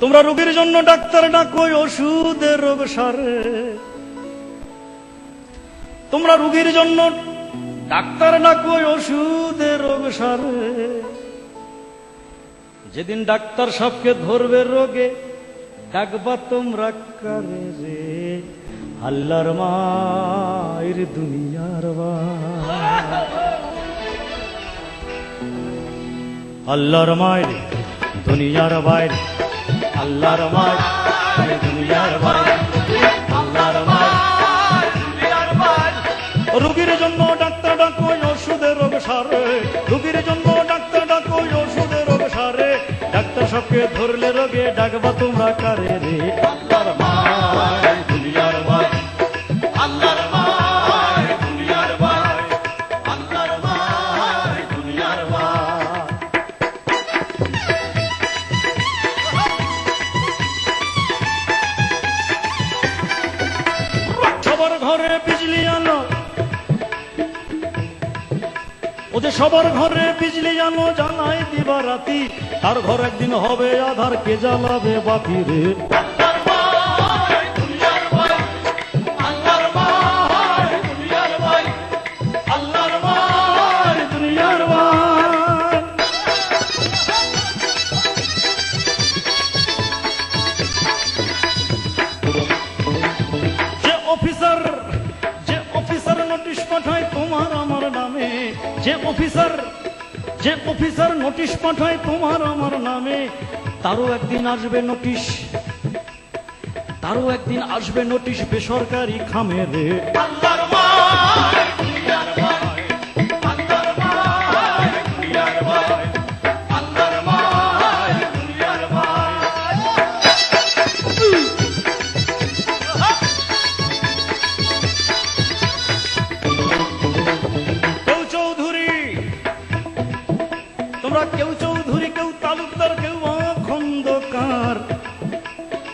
তোমরা রোগীর জন্য ডাক্তার ডাকো ওষুধের রোগ সারে। তোমরা রোগীর জন্য ডাক্তার ডাকো ওষুধের রোগ সারে। যেদিন ডাক্তার সবকে ধরবে রোগে, ডাকবা তোমরা কারে রে? আল্লাহর মায়ের দুনিয়ার মা আল্লাহর মায়ের দুনিয়ার বাইরে। আল্লাহর মায়ের দুনিয়ার মাঠ আল্লাহর মায়ের রোগীর জন্য ডাক্তার ডাকো ওষুধের রোগ সারে রোগীর জন্য ডাক্তার ডাকো ওষুধের রোগ সারে ডাক্তার সবকে ধরলে রোগে ডাকবা তোমরা কারে রে? ঘরে বিজলি আলো। ওদের সবার ঘরে বিজলি আলো জানাই দিবা রাতি, তার ঘর একদিন হবে, আধার কে জ্বালাবে বাতি রে তোমার আমার নামে, যে অফিসার যে অফিসার নোটিশ পাঠায় তোমার আমার নামে, তারও একদিন আসবে নোটিশ তারও একদিন আসবে নোটিশ বেসরকারি খামে রে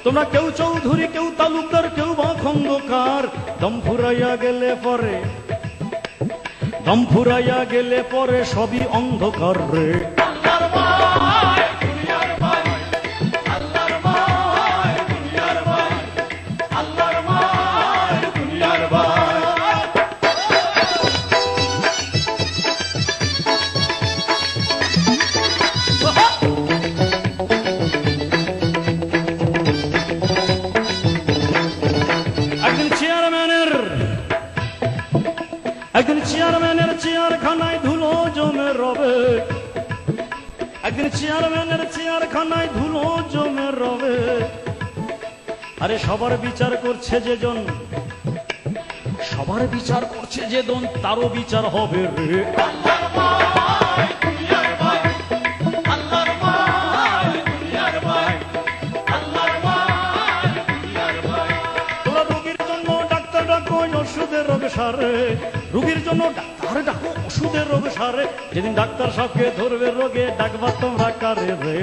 তোমরা কেউ চৌধুরী, কেউ তালুকদার, কেউ বা খন্দকার। দম ফুরাইয়া গেলে পরে, দম ফুরাইয়া গেলে পরে সবই অন্ধকার রে। একদিন চেয়ারম্যানের চেয়ারখানায় ধুলো জমে রবে। একদিন চেয়ারম্যানের চেয়ারখানায় ধুলো জমে রবে। আরে সবার বিচার করছে যে জন সবার বিচার করছে যে জন তারও বিচার হবে রে। ওষুধের রোগ সারে। রোগীর জন্য ডাক্তার ডাকো ওষুধের রোগ সারে যেদিন ডাক্তার সবকে ধরবে রোগে ডাকবার তোমরা কারে রে?